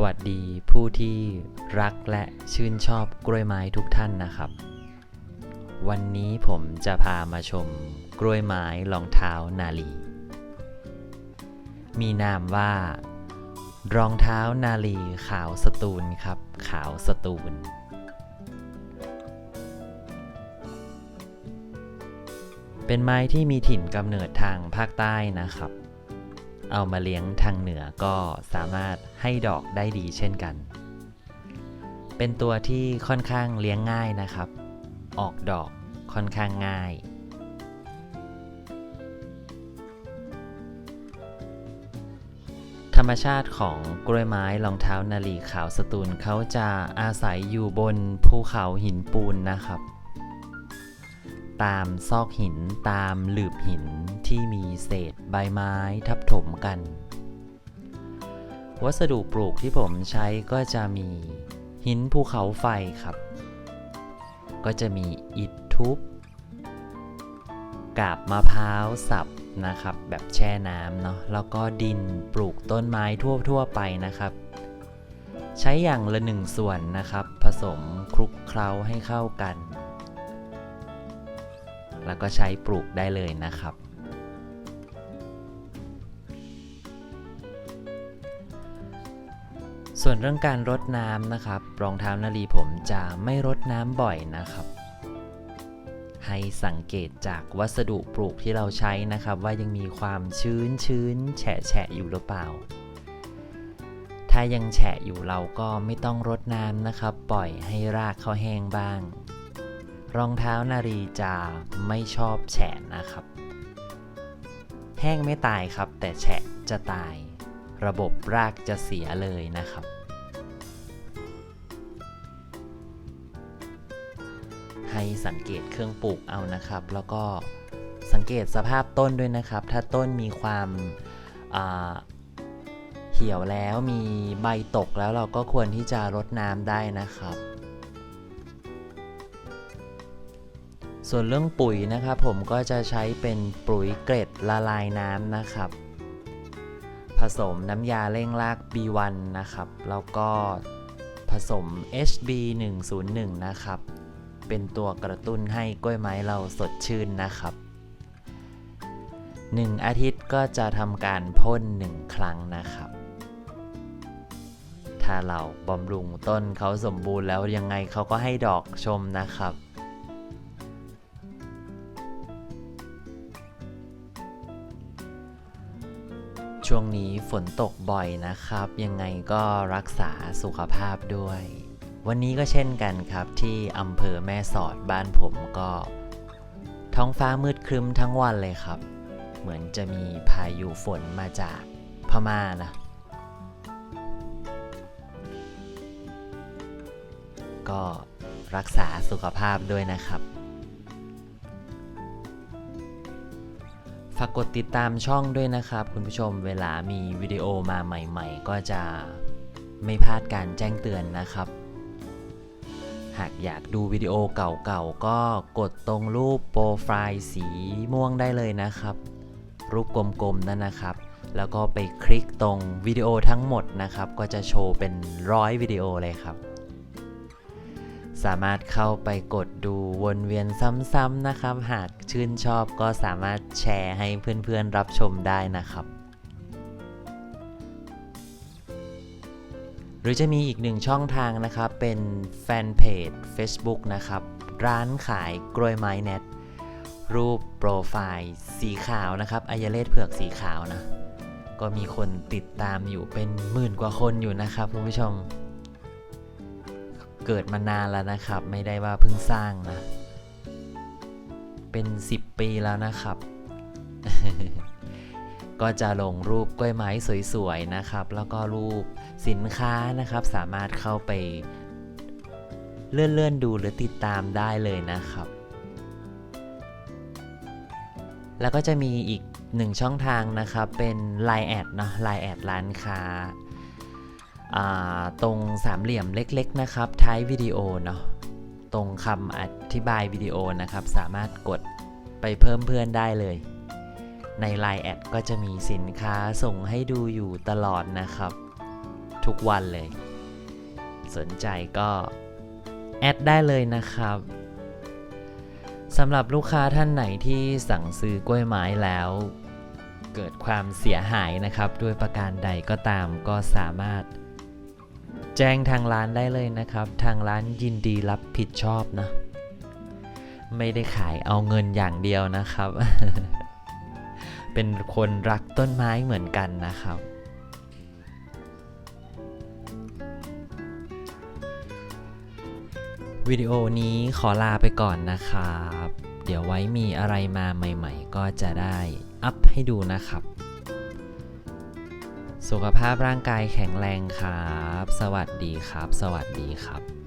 สวัสดีผู้ที่รักและชื่นชอบกล้วยไม้ทุกท่านนะครับ วันนี้ผมจะพามาชมกล้วยไม้รองเท้านาลี มีนามว่า รองเท้านาลีขาวสตูลครับ ขาวสตูล เป็นไม้ที่มีถิ่นกำเนิดทางภาคใต้นะครับ เอามาเลี้ยงทางเหนือก็สามารถให้ดอกได้ดีเช่นกัน เป็นตัวที่ค่อนข้างเลี้ยงง่ายนะครับ ออกดอกค่อนข้างง่ายธรรมชาติของกล้วยไม้รองเท้านาลีขาวสตูลเขาจะอาศัยอยู่บนภูเขาหินปูนนะครับ ตามซอกหินตามหลืบหินที่มีเศษใบไม้ทับถมกัน วัสดุปลูกที่ผมใช้ก็จะมีหินภูเขาไฟครับ ก็จะมีอิฐทุบกาบมะพร้าวสับนะครับ แบบแช่น้ำเนาะแล้วก็ดินปลูกต้นไม้ทั่วๆไปนะครับ ใช้อย่างละหนึ่งส่วนนะครับ ผสมคลุกเคล้าให้เข้ากัน แล้วก็ใช้ปลูกได้เลยนะครับ ส่วนเรื่องการรดน้ำนะครับ รองเท้านาลีผมจะไม่รดน้ำบ่อยนะครับ ให้สังเกตจากวัสดุปลูกที่เราใช้นะครับ ว่ายังมีความชื้นชื้นแฉะแฉะอยู่หรือเปล่าถ้ายังแฉะอยู่เราก็ไม่ต้องรดน้ำนะครับ ปล่อยให้รากเขาแห้งบ้าง รองเท้านารีจะไม่ชอบแฉะนะครับ แห้งไม่ตายครับ แต่แฉะจะตาย ระบบรากจะเสียเลยนะครับ ให้สังเกตเครื่องปลูกเอานะครับ แล้วก็สังเกตสภาพต้นด้วยนะครับ ถ้าต้นมีความเหี่ยวแล้วมีใบตกแล้วเราก็ควรที่จะรดน้ำได้นะครับ ส่วนเรื่องปุ๋ยนะครับผมก็จะใช้เป็นปุ๋ยเกร็ดละลายน้ำนะครับ ผสมน้ำยาเร่งราก B1 นะครับ แล้วก็ผสม HB 101นะครับ เป็นตัวกระตุ้นให้กล้วยไม้เราสดชื่นนะครับ 1 อาทิตย์ก็จะทำการพ่น 1 ครั้งนะครับ ถ้าเราบำรุงต้นเขาสมบูรณ์แล้วยังไงเขาก็ให้ดอกชมนะครับ ช่วงนี้ฝนตกบ่อยนะครับ ยังไงก็รักษาสุขภาพด้วย วันนี้ก็เช่นกันครับที่อำเภอแม่สอดบ้านผมก็ ท้องฟ้ามืดครึ้มทั้งวันเลยครับ เหมือนจะมีพายุฝนมาจากพม่านะก็รักษาสุขภาพด้วยนะครับ ฝากกดติดตามช่องด้วยนะครับ คุณผู้ชมเวลามีวิดีโอมาใหม่ ๆ ก็จะไม่พลาดการแจ้งเตือนนะครับ หากอยากดูวิดีโอเก่าๆ ก็กดตรงรูปโปรไฟล์สีม่วงได้เลยนะครับ รูปกลมๆนั่นนะครับ แล้วก็ไปคลิกตรงวิดีโอทั้งหมดนะครับ ก็จะโชว์เป็นร้อยวิดีโอเลยครับ สามารถเข้าไปกดดูวนเวียนซ้ำๆนะครับ หากชื่นชอบก็สามารถแชร์ให้เพื่อนๆรับชมได้นะครับ หรือจะมีอีกหนึ่งช่องทางนะครับ เป็นแฟนเพจ Facebook นะครับ ร้านขายกล้วยไม้เน็ตรูปโปรไฟล์สีขาวนะครับอายเลศเผือกสีขาวนะ ก็มีคนติดตามอยู่เป็นหมื่นกว่าคนอยู่นะครับคุณผู้ชม เกิดมานานแล้วนะครับ ไม่ได้ว่าเพิ่งสร้างนะ เป็น 10 ปีแล้วนะครับ ก็จะลงรูปกล้วยไม้สวยๆนะครับ แล้วก็รูปสินค้านะครับ สามารถเข้าไป เลื่อนๆดูหรือติดตามได้เลยนะครับ แล้วก็จะมีอีกหนึ่งช่องทางนะครับเป็น Line แอดเนาะ Line แอดร้านค้าอ่า ตรงสามเหลี่ยมเล็กๆนะครับท้ายวิดีโอเนาะตรงคำอธิบายวิดีโอนะครับ สามารถกดไปเพิ่มเพื่อนได้เลย ใน Line แอดก็จะมีสินค้าส่งให้ดูอยู่ตลอดนะครับ ทุกวันเลย สนใจก็แอดได้เลยนะครับสำหรับลูกค้าท่านไหนที่สั่งซื้อกล้วยไม้แล้ว เกิดความเสียหายนะครับ ด้วยประการใดก็ตามก็สามารถ แจ้งทางร้านได้เลยนะครับ ทางร้านยินดีรับผิดชอบนะ ไม่ได้ขายเอาเงินอย่างเดียวนะครับ เป็นคนรักต้นไม้เหมือนกันนะครับ วิดีโอนี้ขอลาไปก่อนนะครับ เดี๋ยวไว้มีอะไรมาใหม่ ๆ ก็จะได้อัพให้ดูนะครับ สุขภาพร่างกายแข็งแรงครับ สวัสดีครับ สวัสดีครับ